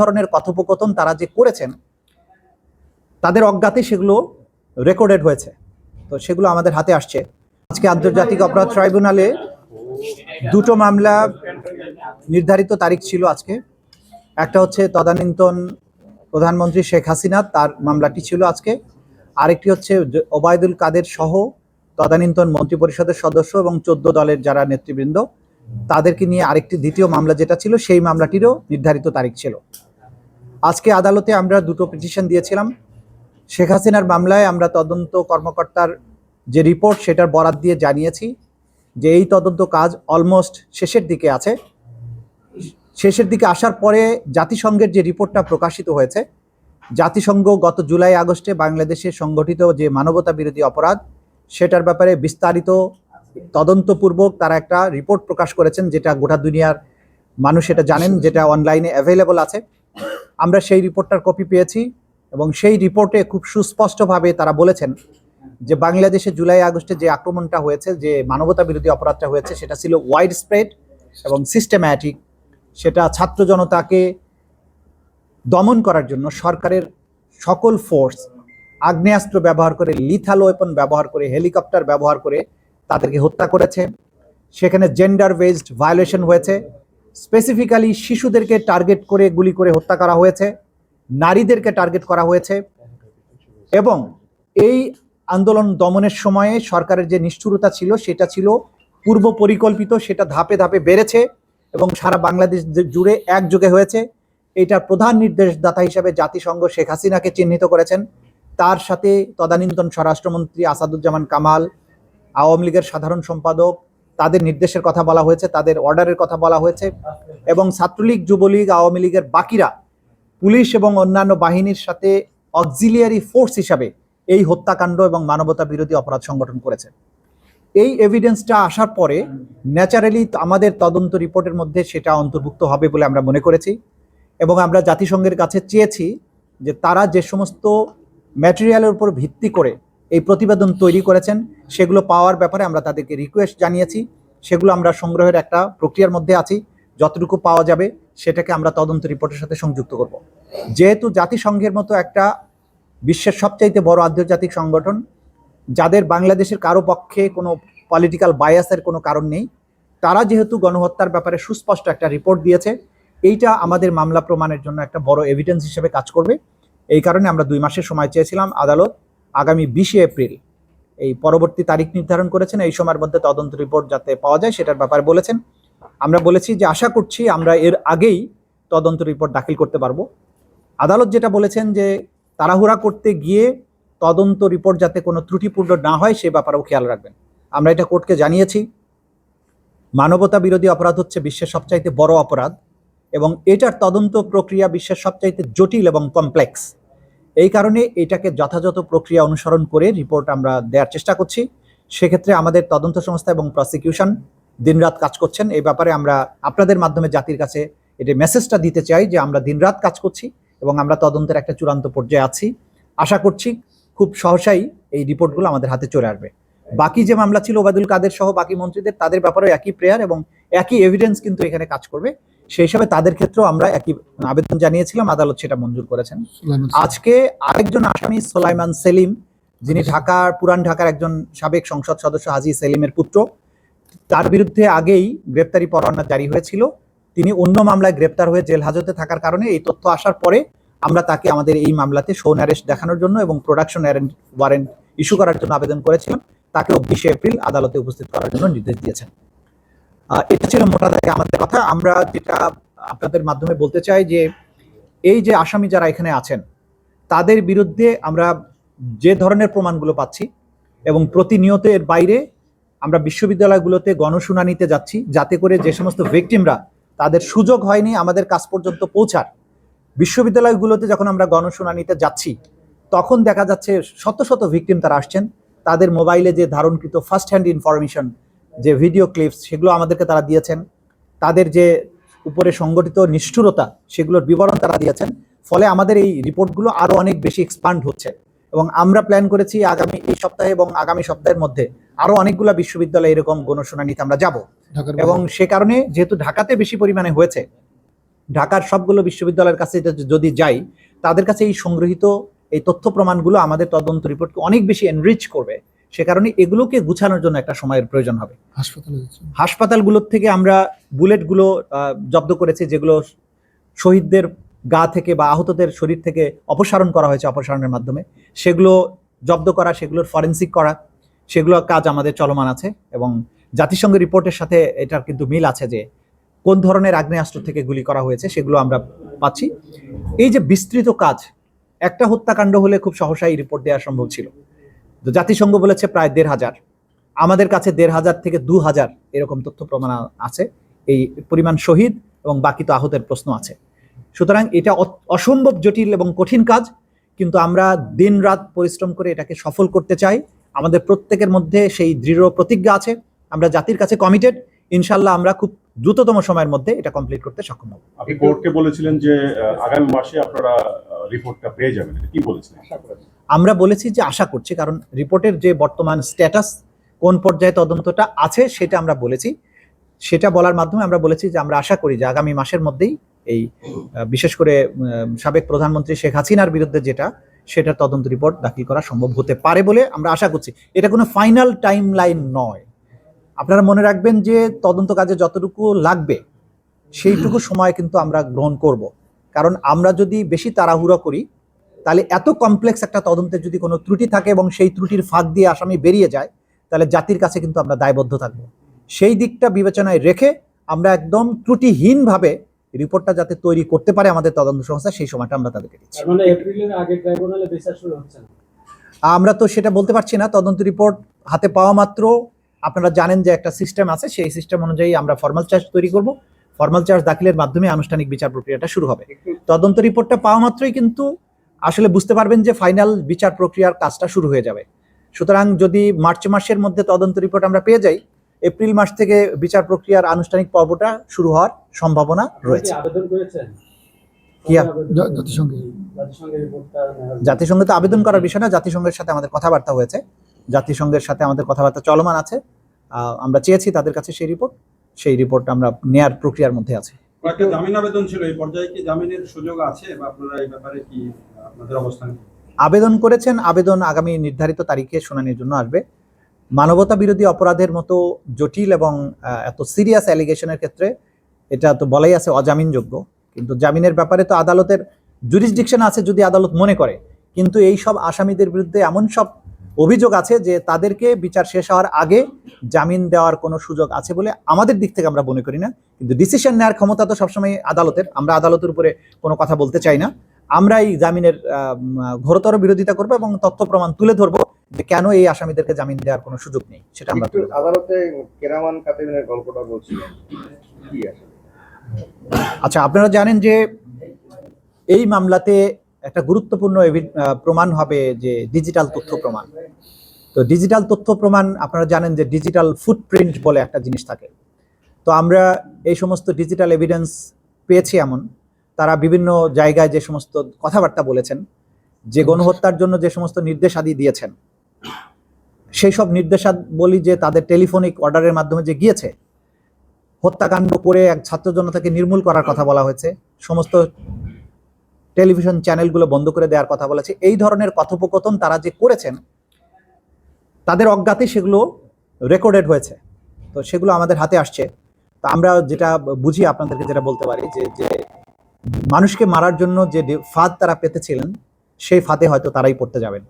ধরনের কথোপকথন তারা যে করেছেন, তাদের অজ্ঞাতে সেগুলো রেকর্ডেড হয়েছে। তো সেগুলো আমাদের হাতে আসছে। আজকে আন্তর্জাতিক অপরাধ ট্রাইব্যুনালে দুটো মামলা নির্ধারিত তারিখ ছিল আজকে। একটা হচ্ছে তদানীন্তন প্রধানমন্ত্রী শেখ হাসিনা, তার মামলাটি ছিল আজকে। আরেকটি হচ্ছে ওবায়দুল কাদের সহ তদানীন্তন মন্ত্রিপরিষদের সদস্য এবং চোদ্দ দলের যারা নেতৃবৃন্দ, তাদেরকে নিয়ে আরেকটি দ্বিতীয় মামলা যেটা ছিল, সেই মামলাটিরও নির্ধারিত তারিখ ছিল। আজকে আদালতে আমরা দুটো পিটিশন দিয়েছিলাম। শেখ হাসিনার মামলায় আমরা তদন্ত কর্মকর্তার যে রিপোর্ট সেটার বরাত দিয়ে জানিয়েছি যে এই তদন্ত কাজ অলমোস্ট শেষের দিকে আছে। শেষের দিকে আসার পরে জাতিসংঘের যে রিপোর্টটা প্রকাশিত হয়েছে, জাতিসংঘ গত জুলাই আগস্টে বাংলাদেশে সংগঠিত যে মানবতা বিরোধী অপরাধ, সেটার ব্যাপারে বিস্তারিত তদন্তপূর্বক তারা একটা রিপোর্ট প্রকাশ করেছেন, যেটা গোটা দুনিয়ার মানুষ এটা জানেন, যেটা অনলাইনে অ্যাভেলেবল আছে। আমরা সেই রিপোর্টটার কপি পেয়েছি এবং সেই রিপোর্টে খুব সুস্পষ্টভাবে তারা বলেছেন যে বাংলাদেশে জুলাই আগস্টে যে আক্রমণটা হয়েছে, যে মানবতা বিরোধী অপরাধটা হয়েছে, সেটা ছিল ওয়াইড স্প্রেড এবং সিস্টেম্যাটিক সেটা ছাত্র জনতাকে দমন করার জন্য সরকারের সকল ফোর্স আগ্নেয়াস্ত্র ব্যবহার করে লিথাল ওয়েপন ব্যবহার করে হেলিকপ্টার ব্যবহার করে তাদেরকে হত্যা করেছে। সেখানে জেন্ডার বেসড ভায়োলেশন হয়েছে। স্পেসিফিক্যালি শিশুদেরকে টার্গেট করে, গুলি করে হত্যা করা হয়েছে, নারীদেরকে টার্গেট করা হয়েছে এবং এই আন্দোলন দমনের সময়ে সরকারের যে নিষ্ঠুরতা ছিল, সেটা ছিল পূর্ব পরিকল্পিত, সেটা ধাপে ধাপে বেড়েছে এবং সারা বাংলাদেশ জুড়ে একযোগে হয়েছে। এটার প্রধান নির্দেশদাতা হিসাবে জাতিসংঘ শেখ হাসিনাকে চিহ্নিত করেছেন। তার সাথে তদানীন্তন স্বরাষ্ট্রমন্ত্রী আসাদুজ্জামান কামাল, আওয়ামী লীগের সাধারণ সম্পাদক তাদের নির্দেশের কথা বলা হয়েছে, তাদের অর্ডারের কথা বলা হয়েছে এবং ছাত্রলীগ, যুবলীগ, আওয়ামী লীগের বাকিরা পুলিশ এবং অন্যান্য বাহিনীর সাথে অক্সিলিয়ারি ফোর্স হিসাবে এই হত্যাকাণ্ড এবং মানবতা বিরোধী অপরাধ সংগঠন করেছে। এই এভিডেন্সটা আসার পরে ন্যাচারালি আমাদের তদন্ত রিপোর্টের মধ্যে সেটা অন্তর্ভুক্ত হবে বলে আমরা মনে করেছি এবং আমরা জাতিসংঘের কাছে চেয়েছি যে তারা যে সমস্ত ম্যাটেরিয়ালের উপর ভিত্তি করে এই প্রতিবেদন তৈরি করেছেন, সেগুলো পাওয়ার ব্যাপারে আমরা তাদেরকে রিকোয়েস্ট জানিয়েছি। সেগুলো আমরা সংগ্রহের একটা প্রক্রিয়ার মধ্যে আছি। যতটুকু পাওয়া যাবে সেটাকে আমরা তদন্ত রিপোর্টের সাথে সংযুক্ত করব। যেহেতু জাতিসংঘের মতো একটা বিশ্বের সবচাইতে বড় আন্তর্জাতিক সংগঠন, যাদের বাংলাদেশের কারও পক্ষে কোনো পলিটিক্যাল বায়াসের কোনো কারণ নেই, তারা যেহেতু গণহত্যার ব্যাপারে সুস্পষ্ট একটা রিপোর্ট দিয়েছে, এইটা আমাদের মামলা প্রমাণের জন্য একটা বড় এভিডেন্স হিসেবে কাজ করবে। এই কারণে আমরা দুই মাসের সময় চেয়েছিলাম আদালত আগামী বিশে এপ্রিল এই পরবর্তী তারিখ নির্ধারণ করেছেন, এই সময়ের মধ্যে তদন্ত রিপোর্ট যাতে পাওয়া যায় সেটার ব্যাপারে বলেছেন। আমরা বলেছি যে আশা করছি আমরা এর আগেই তদন্ত রিপোর্ট দাখিল করতে পারব। আদালত যেটা বলেছেন যে তাড়াহুড়া করতে গিয়ে তদন্ত রিপোর্ট যাতে কোনো ত্রুটিপূর্ণ না হয় সে ব্যাপারেও খেয়াল রাখবেন। আমরা এটা কোর্টকে জানিয়েছি। মানবতা বিরোধী অপরাধ হচ্ছে বিশ্বের সবচাইতে বড় অপরাধ এবং এটার তদন্ত প্রক্রিয়া বিশ্বের সবচাইতে জটিল এবং কমপ্লেক্স এই কারণে এটাকে যথাযথ প্রক্রিয়া অনুসরণ করে রিপোর্ট আমরা দেওয়ার চেষ্টা করছি। সেক্ষেত্রে আমাদের তদন্ত সংস্থা এবং প্রসিকিউশন দিনরাত কাজ করছেন। এই ব্যাপারে আমরা আপনাদের মাধ্যমে জাতির কাছে এটা মেসেজটা দিতে চাই যে আমরা দিনরাত কাজ করছি এবং আমরা তদন্তের একটা চূড়ান্ত পর্যায়ে আছি। আশা করছি খুব সহসাই এই রিপোর্টগুলো আমাদের হাতে চলে আসবে। বাকি যে মামলা ছিল ওবায়দুল কাদের সহ বাকি মন্ত্রীদের, তাদের ব্যাপারেও একই প্রেয়ার এবং একই এভিডেন্স কিন্তু এখানে কাজ করবে। সেই হিসাবে তাদের ক্ষেত্রেও আমরা একই আবেদন জানিয়েছিলাম আদালত সেটা মঞ্জুর করেছেন। আজকে আরেকজন আসামি সোলাইমান সেলিম যিনি ঢাকার পুরান ঢাকার একজন সাবেক সংসদ সদস্য হাজি সেলিমের পুত্র। তার বিরুদ্ধে আগেই গ্রেপ্তারি পরোয়ানা জারি হয়েছিল। তিনি অন্য মামলায় গ্রেপ্তার হয়ে জেল হাজতে থাকার কারণে এই তথ্য আসার পরে আমরা তাকে আমাদের এই মামলাতে শোন অ্যারেস্ট দেখানোর জন্য এবং প্রোডাকশন ওয়ারেন্ট ইস্যু করার জন্য আবেদন করেছিলাম। তাকে বিশে এপ্রিল আদালতে উপস্থিত করার জন্য নির্দেশ দিয়েছেন। এটা ছিল মোটা দাগে আমাদের কথা। আমরা যেটা আপনাদের মাধ্যমে বলতে চাই যে, এই যে আসামি যারা এখানে আছেন, তাদের বিরুদ্ধে আমরা যে ধরনের প্রমাণগুলো পাচ্ছি এবং প্রতিনিয়ত এর বাইরে আমরা বিশ্ববিদ্যালয়গুলোতে গণশুনানিতে যাচ্ছি, যাতে করে যে সমস্ত ভিকটিমরা তাদের সুযোগ হয়নি আমাদের কাছ পর্যন্ত পৌঁছার। বিশ্ববিদ্যালয়গুলোতে যখন আমরা গণশুনানিতে যাচ্ছি, তখন দেখা যাচ্ছে শত শত ভিকটিম তারা আসছেন। তাদের মোবাইলে যে ধারণকৃত ফার্স্ট হ্যান্ড ইনফরমেশন যে ভিডিও ক্লিপস সেগুলো আমাদেরকে তারা দিয়েছেন তাদের যে উপরে সংগঠিত নিষ্ঠুরতা সেগুলোর বিবরণ তারা দিয়েছেন ফলে আমাদের এই রিপোর্টগুলো আরও অনেক বেশি এক্সপান্ড হচ্ছে। এবং আমরা প্ল্যান করেছি আগামী এই সপ্তাহে এবং আগামী সপ্তাহের মধ্যে আরও অনেকগুলো বিশ্ববিদ্যালয়ে এরকম গণশুনানিতে আমরা যাব। এবং সে কারণে যেহেতু ঢাকাতে বেশি পরিমাণে হয়েছে ঢাকার সবগুলো বিশ্ববিদ্যালয়ের কাছে যদি যাই তাদের কাছে এই সংগৃহীত এই তথ্য প্রমাণগুলো আমাদের তদন্ত রিপোর্টকে অনেক বেশি এনরিচ করবে। সে কারণে এগুলোকে গুছানোর জন্য একটা সময়ের প্রয়োজন হবে। হাসপাতালে হাসপাতালগুলোর থেকে আমরা বুলেটগুলো জব্দ করেছি যেগুলো শহীদদের গা থেকে বা আহতদের শরীর থেকে অপসারণ করা হয়েছে অপসারণের মাধ্যমে সেগুলো জব্দ করা সেগুলোর ফরেন্সিক করা সেগুলো কাজ আমাদের চলমান আছে এবং জাতিসংঘের রিপোর্টের সাথে এটার কিন্তু মিল আছে যে কোন ধরনের আগ্নেয়াস্ত্র থেকে গুলি করা হয়েছে সেগুলো আমরা পাচ্ছি। এই যে বিস্তৃত কাজ একটা হত্যাকাণ্ড হলে খুব সহসাই রিপোর্ট দেওয়া সম্ভব ছিল। তো জাতিসংঘ বলেছে প্রায় দেড় হাজার। আমাদের কাছে দেড় হাজার থেকে দু হাজার এরকম তথ্য প্রমাণ আছে। এই পরিমাণ শহীদ এবং বাকি তো আহতের প্রশ্ন আছে। সুতরাং এটা অসম্ভব জটিল এবং কঠিন কাজ কিন্তু আমরা দিন রাত পরিশ্রম করে এটাকে সফল করতে চাই। আমাদের প্রত্যেকের মধ্যে সেই দৃঢ় প্রতিজ্ঞা আছে। আমরা জাতির কাছে কমিটেড ইনশাল্লাহ আমরা খুব দ্রুততম সময়ের মধ্যে এটা কমপ্লিট করতে সক্ষম হব। আপনি কোর্টকে বলেছিলেন যে আগামী মাসে আপনারা রিপোর্টটা পেয়ে যাবেন। এটা কি বলেছিলেন? আমরা বলেছি যে আশা করছি, কারণ রিপোর্টের যে বর্তমান স্ট্যাটাস, কোন পর্যায়ে তদন্তটা আছে সেটা আমরা বলেছি। সেটা বলার মাধ্যমে আমরা বলেছি যে আমরা আশা করি যে আগামী মাসের মধ্যেই এই বিশেষ করে সাবেক প্রধানমন্ত্রী শেখ হাসিনার বিরুদ্ধে যেটা, সেটার তদন্ত রিপোর্ট দাখিল করা সম্ভব হতে পারে বলে আমরা আশা করছি। এটা কোনো ফাইনাল টাইম লাইন নয়। আপনারা মনে রাখবেন যে তদন্ত কাজে যতটুকু লাগবে, সেইটুকু সময় কিন্তু আমরা গ্রহণ করব। কারণ আমরা যদি বেশি তাড়াহুড়ো করি তাহলে এত কমপ্লেক্স একটা তদন্তের যদি কোনো ত্রুটি থাকে এবং সেই ত্রুটির ফাঁক দিয়ে আসামি বেরিয়ে যায় তাহলে জাতির কাছে কিন্তু আমরা দায়বদ্ধ থাকব। সেই দিকটা বিবেচনায় রেখে আমরা একদম ত্রুটিহীনভাবে রিপোর্টটা যাতে তৈরি করতে পারে আমাদের তদন্ত সংস্থা সেই সময়টা আমরা তাদেরকে দিচ্ছি। মানে আমরা তো সেটা বলতে পারছি না তদন্ত রিপোর্ট হাতে পাওয়া মাত্র। আপনারা জানেন যে একটা সিস্টেম আছে সেই সিস্টেম অনুযায়ী আমরা ফর্মাল চার্জ তৈরি করব। ফর্মাল চার্জ দাখিলের মাধ্যমে আনুষ্ঠানিক বিচার প্রক্রিয়াটা শুরু হবে। তদন্ত রিপোর্টটা পাওয়া মাত্রই কিন্তু আসলে বুঝতে পারবেন যে ফাইনাল বিচার প্রক্রিয়ার কাজটা শুরু হয়ে যাবে। সুতরাং যদি মার্চ মাসের মধ্যে তদন্ত রিপোর্ট আমরা পেয়ে যাই এপ্রিল মাস থেকে বিচার প্রক্রিয়ার আনুষ্ঠানিক পর্বটা শুরু হওয়ার সম্ভাবনা রয়েছে। জাতিসংঘে। তো আবেদন করার বিষয় না জাতিসংঘের সাথে আমাদের কথাবার্তা হয়েছে। জাতিসংঘের সাথে আমাদের কথাবার্তা চলমান আছে। আহ, আমরা চেয়েছি তাদের কাছে সেই রিপোর্ট সেই রিপোর্ট আমরা নেয়ার প্রক্রিয়ার মধ্যে আছে। কয়েকটা জামিন আবেদন ছিল এই পর্যায়ে কি জামিনের সুযোগ আছে বা আপনারা এই ব্যাপারে কি? আবেদন করেছেন, আবেদন আগামী নির্ধারিত তারিখে শুনানির জন্য আসবে। মানবতা বিরোধী অপরাধের মতো জটিল এবং এত সিরিয়াস অ্যালিগেশনের ক্ষেত্রে এটা তো বলাই আছে অজামিনযোগ্য। কিন্তু জামিনের ব্যাপারে তো আদালতের জুরিসডিকশন আছে যদি আদালত মনে করে। কিন্তু এই সব আসামিদের বিরুদ্ধে এমন সব অভিযোগ আছে যে তাদেরকে বিচার শেষ হওয়ার আগে জামিন দেওয়ার কোনো সুযোগ আছে বলে আমাদের দিক থেকে আমরা মনে করি না। কিন্তু ডিসিশন নেওয়ার ক্ষমতা তো সবসময় আদালতের। আমরা আদালতের উপরে কোনো কথা বলতে চাই না। আমরা এই জামিনের ঘোরতর বিরোধিতা করব এবং তথ্য প্রমাণ তুলে ধরবো যে কেন এই আসামিদেরকে জামিন দেওয়ার কোনো সুযোগ নেই সেটা আমরা। আদালতে কেরামান কাতিমিনের গল্পটা আছে? আচ্ছা আপনারা জানেন যে এই মামলাতে একটা গুরুত্বপূর্ণ প্রমাণ হবে যে ডিজিটাল তথ্য প্রমাণ। তো ডিজিটাল তথ্য প্রমাণ আপনারা জানেন যে ডিজিটাল ফুটপ্রিন্ট বলে একটা জিনিস থাকে। তো আমরা এই সমস্ত ডিজিটাল এভিডেন্স পেয়েছি এমন তারা বিভিন্ন জায়গায় যে সমস্ত কথাবার্তা বলেছেন যে গণহত্যার জন্য যে সমস্ত নির্দেশাদি দিয়েছেন সেই সব নির্দেশাবলী যে তাদের টেলিফোনিক অর্ডারের মাধ্যমে যে গিয়েছে হত্যাকাণ্ড করে এক ছাত্র জনতাকে নির্মূল করার কথা বলা হয়েছে সমস্ত টেলিভিশন চ্যানেলগুলো বন্ধ করে দেওয়ার কথা বলেছে এই ধরনের কথোপকথন তারা যে করেছেন তাদের অজ্ঞাতে সেগুলো রেকর্ডেড হয়েছে। তো সেগুলো আমাদের হাতে আসছে। তো আমরা যেটা বুঝি আপনাদেরকে যেটা বলতে পারি যে যে মানুষকে মারার জন্য যে ফাঁদ তারা পেতেছিলেন সেই ফাঁদে হয়তো তারাই পড়তে যাবেন।